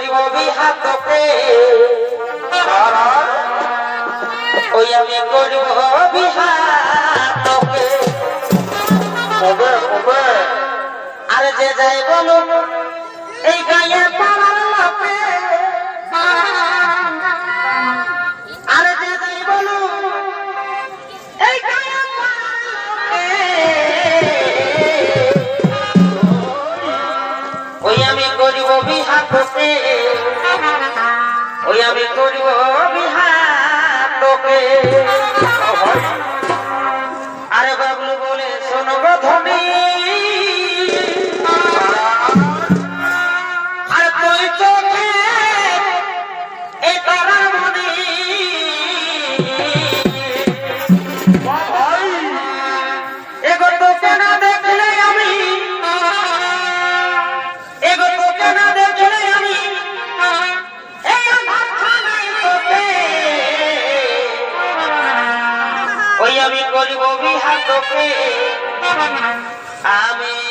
করিব বিহা তোকে ওই আমি করিব বিহা তোকে কবে কবে আরে যে যাই বলুন এই গায়ে পাড়ার লোকে আরে যে যাই বলুন এই গায়ে পাড়ার লোকে ওই আমি করিব বিহাতে ওই আমি করিব বিহাতকে আরে বাবলু বলে শোনো কথা আমি